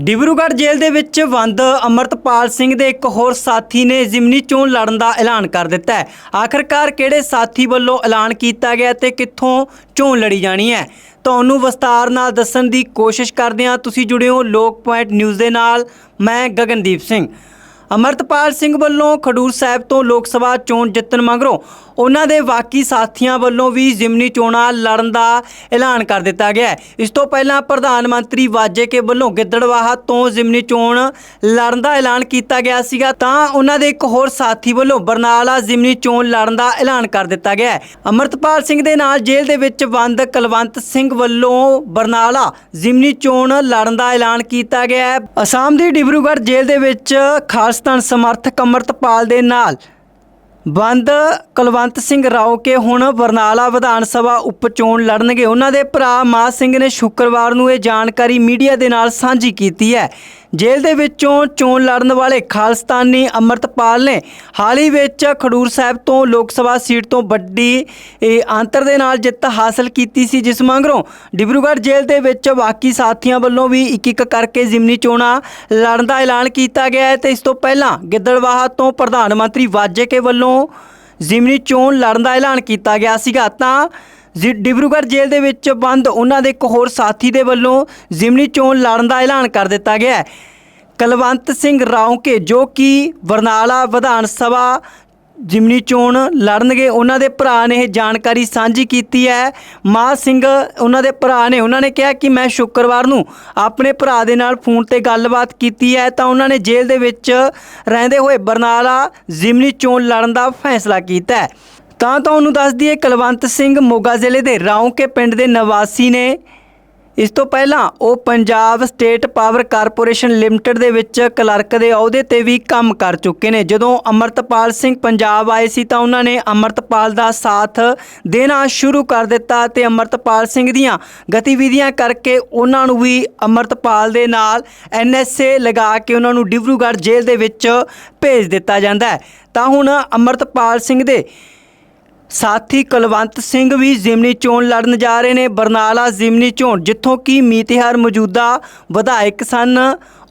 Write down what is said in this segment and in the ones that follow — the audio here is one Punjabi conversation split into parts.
ਡਿਬਰੂਗੜ੍ਹ ਜੇਲ੍ਹ ਦੇ ਵਿੱਚ ਬੰਦ ਅਮਰਤਪਾਲ ਸਿੰਘ ਦੇ ਇੱਕ ਹੋਰ ਸਾਥੀ ਨੇ ਜ਼ਿਮਨੀ ਚੋਣ ਲੜਨ ਦਾ ਐਲਾਨ ਕਰ ਦਿੱਤਾ ਹੈ। ਆਖਰਕਾਰ ਕਿਹੜੇ ਸਾਥੀ ਵੱਲੋਂ ਐਲਾਨ ਕੀਤਾ ਗਿਆ ਤੇ ਕਿੱਥੋਂ ਚੋਣ ਲੜੀ ਜਾਣੀ ਹੈ? ਤੁਹਾਨੂੰ ਵਿਸਤਾਰ ਨਾਲ ਦੱਸਣ ਦੀ ਕੋਸ਼ਿਸ਼ ਕਰਦੇ ਹਾਂ। ਤੁਸੀਂ ਜੁੜੇ ਹੋ ਲੋਕ ਪੁਆਇੰਟ ਨਿਊਜ਼ ਦੇ ਨਾਲ। ਮੈਂ ਗਗਨਦੀਪ ਸਿੰਘ। ਅਮਰਤਪਾਲ ਸਿੰਘ ਵੱਲੋਂ ਖਡੂਰ ਸਾਹਿਬ ਤੋਂ ਲੋਕ ਸਭਾ ਚੋਣ ਜਿੱਤਣ ਮਗਰੋਂ ਉਹਨਾਂ ਦੇ ਬਾਕੀ ਸਾਥੀਆਂ ਵੱਲੋਂ ਵੀ ਜ਼ਿਮਨੀ ਚੋਣਾਂ ਲੜਨ ਦਾ ਐਲਾਨ ਕਰ ਦਿੱਤਾ ਗਿਆ ਹੈ। ਇਸ ਤੋਂ ਪਹਿਲਾਂ ਪ੍ਰਧਾਨ ਮੰਤਰੀ ਵਾਜੇਕੇ ਵੱਲੋਂ ਗਿੱਦੜਵਾਹਾ ਤੋਂ ਜ਼ਿਮਨੀ ਚੋਣ ਲੜਨ ਦਾ ਐਲਾਨ ਕੀਤਾ ਗਿਆ ਸੀਗਾ, ਤਾਂ ਉਹਨਾਂ ਦੇ ਇੱਕ ਹੋਰ ਸਾਥੀ ਵੱਲੋਂ ਬਰਨਾਲਾ ਜ਼ਿਮਨੀ ਚੋਣ ਲੜਨ ਦਾ ਐਲਾਨ ਕਰ ਦਿੱਤਾ ਗਿਆ ਹੈ। ਅਮਰਤਪਾਲ ਸਿੰਘ ਦੇ ਨਾਲ ਜੇਲ੍ਹ ਦੇ ਵਿੱਚ ਬੰਦ ਕੁਲਵੰਤ ਸਿੰਘ ਵੱਲੋਂ ਬਰਨਾਲਾ ਜ਼ਿਮਨੀ ਚੋਣ ਲੜਨ ਦਾ ਐਲਾਨ ਕੀਤਾ ਗਿਆ ਹੈ। ਅਸਾਮ ਦੀ ਡਿਬਰੂਗੜ੍ਹ ਜੇਲ੍ਹ ਦੇ ਵਿੱਚ ਖਾਲਸਤਾਨ ਸਮਰਥਕ ਅਮਰਤਪਾਲ ਦੇ ਨਾਲ ਬੰਦ ਕੁਲਵੰਤ ਸਿੰਘ ਰਾਓ ਕੇ ਹੁਣ ਬਰਨਾਲਾ ਵਿਧਾਨ ਸਭਾ ਉਪ ਚੋਣ ਲੜਨਗੇ। ਉਹਨਾਂ ਦੇ ਭਰਾ ਮਾ ਸਿੰਘ ਨੇ ਸ਼ੁੱਕਰਵਾਰ ਨੂੰ ਇਹ ਜਾਣਕਾਰੀ ਮੀਡੀਆ ਦੇ ਨਾਲ ਸਾਂਝੀ ਕੀਤੀ ਹੈ। ਜੇਲ੍ਹ ਦੇ ਵਿੱਚੋਂ ਚੋਣ ਲੜਨ ਵਾਲੇ ਖਾਲਸਤਾਨੀ ਅਮਰਤਪਾਲ ਨੇ ਹਾਲ ਹੀ ਵਿੱਚ ਖਡੂਰ ਸਾਹਿਬ ਤੋਂ ਲੋਕ ਸਭਾ ਸੀਟ ਤੋਂ ਵੱਡੀ ਅੰਤਰ ਦੇ ਨਾਲ ਜਿੱਤ ਹਾਸਲ ਕੀਤੀ ਸੀ, ਜਿਸ ਮਗਰੋਂ ਡਿਬਰੂਗੜ੍ਹ ਜੇਲ੍ਹ ਦੇ ਵਿੱਚ ਬਾਕੀ ਸਾਥੀਆਂ ਵੱਲੋਂ ਵੀ ਇੱਕ ਇੱਕ ਕਰਕੇ ਜ਼ਿਮਨੀ ਚੋਣਾਂ ਲੜਨ ਦਾ ਐਲਾਨ ਕੀਤਾ ਗਿਆ ਹੈ ਤੇ ਇਸ ਤੋਂ ਪਹਿਲਾਂ ਗਿੱਦੜਵਾਹਾ ਤੋਂ ਪ੍ਰਧਾਨ ਮੰਤਰੀ ਵਾਜੇਕੇ ਵੱਲੋਂ ਜ਼ਿਮਨੀ ਚੋਣ ਲੜਨ ਦਾ ਐਲਾਨ ਕੀਤਾ ਗਿਆ ਸੀਗਾ। ਤਾਂ ਜ਼ਿ- ਡਿਬਰੂਗੜ੍ਹ ਜੇਲ੍ਹ ਦੇ ਵਿੱਚ ਬੰਦ ਉਹਨਾਂ ਦੇ ਇੱਕ ਹੋਰ ਸਾਥੀ ਦੇ ਵੱਲੋਂ ਜ਼ਿਮਨੀ ਚੋਣ ਲੜਨ ਦਾ ਐਲਾਨ ਕਰ ਦਿੱਤਾ ਗਿਆ ਹੈ। ਕਲਵੰਤ ਸਿੰਘ ਰਾਉਂਕੇ ਜੋ ਕਿ ਬਰਨਾਲਾ ਵਿਧਾਨ ਸਭਾ ਜਿਮਨੀ ਚੋਣ ਲੜਨਗੇ, ਉਹਨਾਂ ਦੇ ਭਰਾ ਨੇ ਇਹ ਜਾਣਕਾਰੀ ਸਾਂਝੀ ਕੀਤੀ ਹੈ। ਮਾਂ ਸਿੰਘ, ਉਹਨਾਂ ਦੇ ਭਰਾ ਨੇ, ਉਹਨਾਂ ਨੇ ਕਿਹਾ ਕਿ ਮੈਂ ਸ਼ੁੱਕਰਵਾਰ ਨੂੰ ਆਪਣੇ ਭਰਾ ਦੇ ਨਾਲ ਫੋਨ ਤੇ ਗੱਲਬਾਤ ਕੀਤੀ ਹੈ, ਤਾਂ ਉਹਨਾਂ ਨੇ ਜੇਲ੍ਹ ਦੇ ਵਿੱਚ ਰਹਿੰਦੇ ਹੋਏ ਬਰਨਾਲਾ ਜਿਮਨੀ ਚੋਣ ਲੜਨ ਦਾ ਫੈਸਲਾ ਕੀਤਾ ਹੈ। ਤਾਂ ਤੁਹਾਨੂੰ ਦੱਸ ਦਈਏ, ਕੁਲਵੰਤ ਸਿੰਘ ਮੋਗਾ ਜ਼ਿਲ੍ਹੇ ਦੇ ਰਾਉਂਕੇ ਪਿੰਡ ਦੇ ਨਿਵਾਸੀ ਨੇ ਇਸ ਤੋਂ ਪਹਿਲਾਂ ਉਹ Punjab state power corporation limited ਦੇ ਵਿੱਚ ਕਲਰਕ ਦੇ ਅਹੁਦੇ ਤੇ ਵੀ ਕੰਮ ਕਰ ਚੁੱਕੇ ਨੇ। ਜਦੋਂ ਅਮਰਤਪਾਲ ਸਿੰਘ ਪੰਜਾਬ ਆਏ ਸੀ ਤਾਂ ਉਹਨਾਂ ਨੇ ਅਮਰਤਪਾਲ ਦਾ ਸਾਥ ਦੇਣਾ ਸ਼ੁਰੂ ਕਰ ਦਿੱਤਾ ਤੇ ਅਮਰਤਪਾਲ ਸਿੰਘ ਦੀਆਂ ਗਤੀਵਿਧੀਆਂ ਕਰਕੇ ਉਹਨਾਂ ਨੂੰ ਵੀ ਅਮਰਤਪਾਲ ਦੇ ਨਾਲ ਐਨਐਸਏ ਲਗਾ ਕੇ ਉਹਨਾਂ ਨੂੰ ਡਿਬਰੂਗੜ੍ਹ ਜੇਲ੍ਹ ਦੇ ਵਿੱਚ ਭੇਜ ਦਿੱਤਾ ਜਾਂਦਾ ਹੈ। ਤਾਂ ਹੁਣ ਅਮਰਤਪਾਲ ਸਿੰਘ ਦੇ ਸਾਥੀ ਕੁਲਵੰਤ ਸਿੰਘ ਵੀ ਜ਼ਿਮਨੀ ਚੋਣ ਲੜਨ ਜਾ ਰਹੇ ਨੇ। ਬਰਨਾਲਾ ਜ਼ਿਮਨੀ ਚੋਣ, ਜਿੱਥੋਂ ਕਿ ਮੀਤਿਹਾਰ ਮੌਜੂਦਾ ਵਿਧਾਇਕ ਸਨ।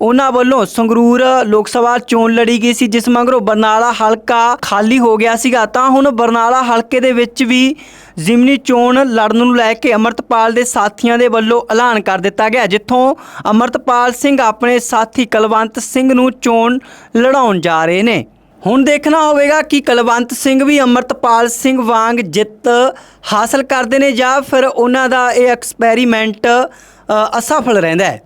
ਉਹਨਾਂ ਵੱਲੋਂ ਸੰਗਰੂਰ ਲੋਕ ਸਭਾ ਚੋਣ ਲੜੀ ਗਈ ਸੀ, ਜਿਸ ਮਗਰੋਂ ਬਰਨਾਲਾ ਹਲਕਾ ਖਾਲੀ ਹੋ ਗਿਆ ਸੀਗਾ। ਤਾਂ ਹੁਣ ਬਰਨਾਲਾ ਹਲਕੇ ਦੇ ਵਿੱਚ ਵੀ ਜ਼ਿਮਨੀ ਚੋਣ ਲੜਨ ਨੂੰ ਲੈ ਕੇ ਅਮਰਤਪਾਲ ਦੇ ਸਾਥੀਆਂ ਦੇ ਵੱਲੋਂ ਐਲਾਨ ਕਰ ਦਿੱਤਾ ਗਿਆ, ਜਿੱਥੋਂ ਅਮਰਤਪਾਲ ਸਿੰਘ ਆਪਣੇ ਸਾਥੀ ਕੁਲਵੰਤ ਸਿੰਘ ਨੂੰ ਚੋਣ ਲੜਾਉਣ ਜਾ ਰਹੇ ਨੇ। ਹੁਣ ਦੇਖਣਾ ਹੋਵੇਗਾ ਕਿ ਕੁਲਵੰਤ ਸਿੰਘ ਵੀ ਅਮਰਤਪਾਲ ਸਿੰਘ ਵਾਂਗ ਜਿੱਤ ਹਾਸਲ ਕਰਦੇ ਨੇ ਜਾਂ ਫਿਰ ਉਹਨਾਂ ਦਾ ਇਹ ਐਕਸਪੈਰੀਮੈਂਟ ਅਸਫਲ ਰਹਿੰਦਾ ਹੈ।